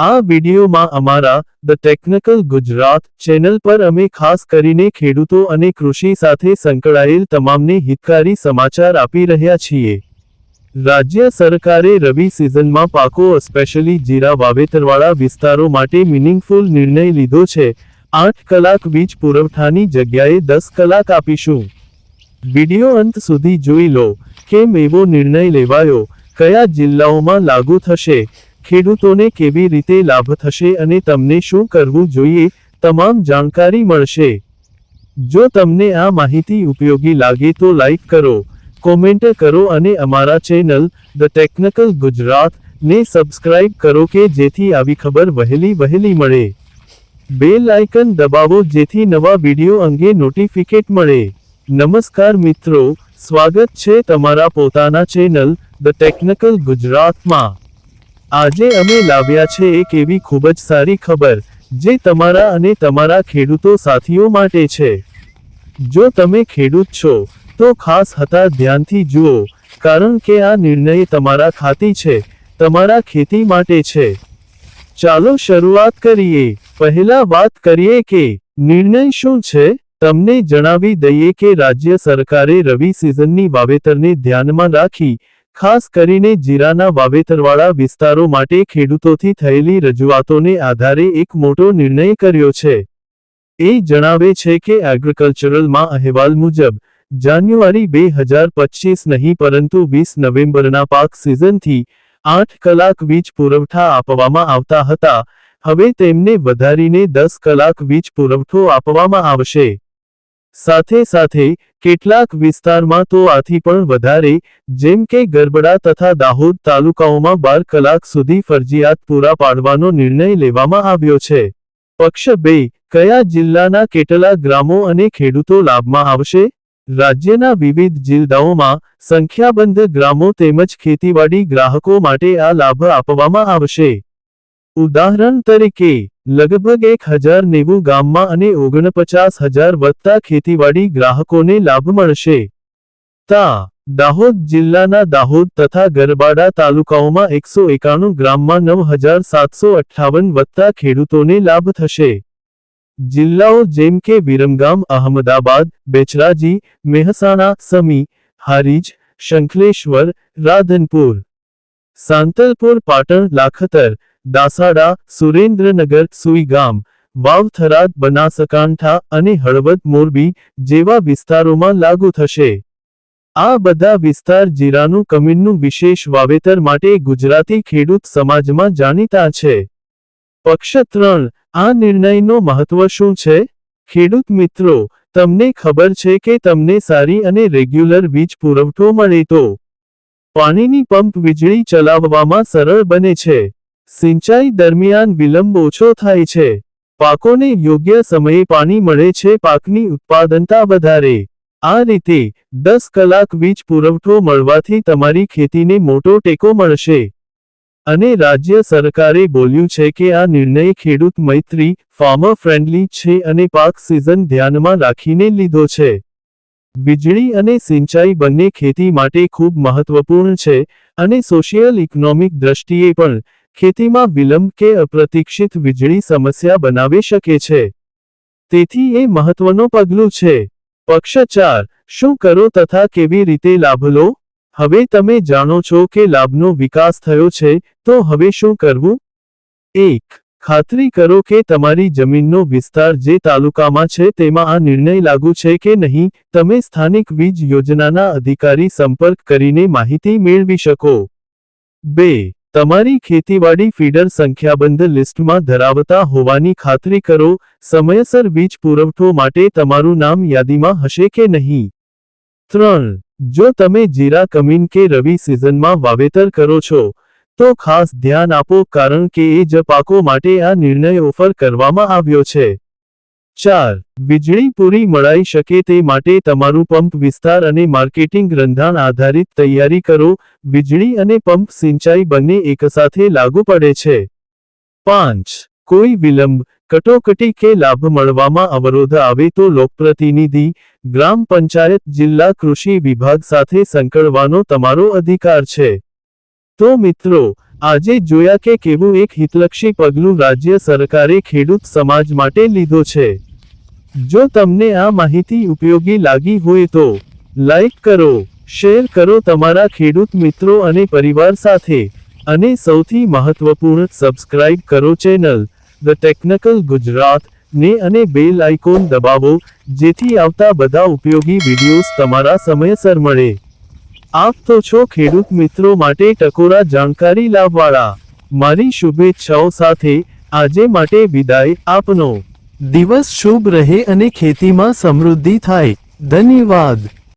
આ વિડીયોમાં અમારા ધ ટેકનિકલ ગુજરાત ચેનલ પર અમે ખાસ કરીને ખેડૂતો અને કૃષિ સાથે સંકળાયેલ તમામને હિતકારી સમાચાર આપી રહ્યા છીએ. રાજ્ય સરકારે રવિ સિઝનમાં પાકો સ્પેશિયલી જીરા વાવેતરવાળા વિસ્તારો માટે મિનિંગફુલ નિર્ણય લીધો છે. આઠ કલાક વીજ પુરવઠાની જગ્યાએ દસ કલાક આપીશું. વીડિયો અંત સુધી જોઈ લો. કેમ એવો નિર્ણય લેવાયો? કયા જિલ્લાઓમાં લાગુ થશે? ખેડૂતોને કેવી રીતે લાભ થશે અને તમને શું કરવું જોઈએ, તમામ જાણકારી મળશે. જો તમને આ માહિતી ઉપયોગી લાગે તો લાઈક કરો, કોમેન્ટ કરો અને અમારા ચેનલ ધ ટેકનિકલ ગુજરાત ને સબસ્ક્રાઇબ કરો કે જેથી આવી ખબર વહેલી વહેલી મળે. બેલ આઇકન દબાવો જેથી નવા વીડિયો અંગે નોટિફિકેટ મળે. નમસ્કાર મિત્રો, સ્વાગત છે તમારા પોતાના ચેનલ ધ ટેકનિકલ ગુજરાતમાં. આજે અમે લાવ્યા છે એક એવી ખૂબ જ સારી ખબર, જે તમારા અને તમારા ખેડૂતો સાથીઓ માટે છે. જો તમે ખેડૂત છો, તો ખાસ હતા ધ્યાનથી જુઓ, કારણ કે આ નિર્ણય તમારા ખાતી છે, તમારા ખેતી માટે છે. ચાલો શરૂઆત કરીએ. પહેલા વાત કરીએ કે, નિર્ણય શું છે? તમને જણાવી દઈએ કે રાજ્ય સરકારે રવિ સિઝનની વાવેતરને ધ્યાનમાં રાખી ખાસ કરીને જીરાના વાવેતરવાળા વિસ્તારો માટે ખેડૂતોથી થયેલી રજૂઆતોને આધારે એક મોટો નિર્ણય કર્યો છે. એ જણાવે છે કે એગ્રીકલ્ચરલમાં અહેવાલ મુજબ, જાન્યુઆરી બે હજાર પચીસ નહીં પરંતુ વીસ નવેમ્બરના પાક સિઝનથી આઠ કલાક વીજ પુરવઠા આપવામાં આવતા હતા. હવે તેમને વધારીને દસ કલાક વીજ પુરવઠો આપવામાં આવશે. સાથે સાથે કેટલાક વિસ્તારમાં તો આથી પણ વધારે, જેમ કે ગરબડા તથા દાહોદ તાલુકાઓમાં બાર કલાક સુધી ફરજિયાત પૂરા પાડવાનો નિર્ણય લેવામાં આવ્યો છે. પક્ષ બે, કયા જિલ્લાના કેટલા ગ્રામો અને ખેડૂતો લાભમાં આવશે? રાજ્યના વિવિધ જિલ્લાઓમાં સંખ્યાબંધ ગ્રામો તેમજ ખેતીવાડી ગ્રાહકો માટે આ લાભ આપવામાં આવશે. ઉદાહરણ તરીકે લગભગ એક હજાર નેવું ગામમાં અને ઓગણપચાસ હજાર વધતા ખેતીવાડી ગ્રાહકોને લાભ મળશે. તા, દાહોદ જિલ્લાના દાહોદ તથા ગરબાડા તાલુકાઓમાં એકસો એકાણું ગ્રામમાં નવ હજાર સાતસો અઠ્ઠાવન વધતા ખેડૂતોને લાભ થશે. જિલ્લાઓ જેમ કે વિરમગામ, અહમદાબાદ, બેચરાજી, મહેસાણા, સમી, હારીજ, શંખલેશ્વર, રાધનપુર, સાંતલપુર, પાટણ, લાખતર દાસાડા, સુરેન્દ્રનગર સુઈગામ વાવ થરાદ બનાસકાંઠા અને હળવદ મોરબી જેવા વિસ્તારોમાં લાગુ થશે. આ બધા વિસ્તાર જીરાનું કમીનનું વિશેષ વાવેતર માટે ગુજરાતી ખેડૂત સમાજમાં જાણીતા છે. પક્ષ ત્રણ, આ નિર્ણયનો મહત્વ શું છે? ખેડૂત મિત્રો, તમને ખબર છે કે તમને સારી અને રેગ્યુલર વીજ પુરવઠો મળે તો. પાણીની પંપ વીજળી ચલાવવામાં સરળ બને છે. સિંચાઈ દરમિયાન વિલંબ ઓછો થાય છે. પાકોને યોગ્ય સમયે પાણી મળે છે, પાકની ઉત્પાદનતા વધારે. આ રીતે દસ કલાક વીજ પુરવઠો મળવાથી તમારી ખેતીને મોટો ટેકો મળશે. અને રાજ્ય સરકારે બોલ્યું છે કે આ નિર્ણય ખેડૂત મૈત્રી ફાર્મર ફ્રેન્ડલી છે અને પાક સિઝન ધ્યાનમાં રાખીને લીધો છે. વીજળી અને સિંચાઈ બંને ખેતી માટે ખૂબ મહત્વપૂર્ણ છે અને સોશિયલ ઇકોનોમિક દ્રષ્ટિએ પણ ખેતીમાં વિલંબ કે અપ્રતિક્ષિત વીજળી સમસ્યા બનાવી શકે છે. તેથી એ મહત્વનું પગલું છે. પક્ષ ચાર, શું કરો તથા કેવી રીતે લાભ લો? હવે તમે જાણો છો કે લાભનો વિકાસ થયો છે, તો હવે શું કરવું? એક, ખાતરી કરો કે તમારી જમીનનો વિસ્તાર જે તાલુકામાં છે તેમાં આ નિર્ણય લાગુ છે કે નહીં, તમે સ્થાનિક વીજ યોજનાના અધિકારી સંપર્ક કરીને માહિતી મેળવી શકો. બે તમારી ખેતીવાડી ફીડર સંખ્યાબંધ લિસ્ટમાં ધરાવતા હોવાની ખાતરી કરો. સમયસર વીજ પુરવઠો માટે તમારું નામ યાદીમાં હશે કે નહીં? ત્રણ. જો તમે જીરા કમીન કે રવિ સિઝનમાં વાવેતર કરો છો, તો ખાસ ધ્યાન આપો કારણ કે એ જ પાકો માટે આ નિર્ણય ઓફર કરવામાં આવ્યો છે. ચાર, વીજળી પૂરી મળાઈ શકે તે માટે તમારું પંપ વિસ્તાર અને માર્કેટિંગ રંધાણ આધારિત તૈયારી કરો. વીજળી અને પંપ સિંચાઈ બંને એકસાથે લાગુ પડે છે. પાંચ, કોઈ વિલંબ, કટોકટી કે લાભ મળવામાં અવરોધ આવે તો લોકપ્રતિનિધિ, ગ્રામ પંચાયત, જિલ્લા કૃષિ વિભાગ સાથે સંકળવાનો તમારો અધિકાર છે. તો મિત્રો આજે જોયા કે કેવું એક હિતલક્ષી પગલું રાજ્ય સરકારે ખેડૂત સમાજ માટે લીધો છે. જો તમને આ માહિતી ઉપયોગી લાગી હોય તો, લાઈક કરો, શેર કરો તમારા ખેડૂત મિત્રો અને પરિવાર સાથે, અને સૌથી મહત્વપૂર્ણ સબસ્ક્રાઇબ કરો ચેનલ ધ ટેકનિકલ ગુજરાત ને અને બેલ આઇકોન દબાવો, જેથી આવતા બધા ઉપયોગી વિડિયોઝ તમારા સમયસર મળે. આપ તો છો ખેડૂત મિત્રો માટે ટકોરા જાણકારી લાવવાળા. મારી શુભેચ્છાઓ સાથે આજે માટે વિદાય આપનો. દિવસ શુભ રહે અને ખેતીમાં સમૃદ્ધિ થાય. ધન્યવાદ.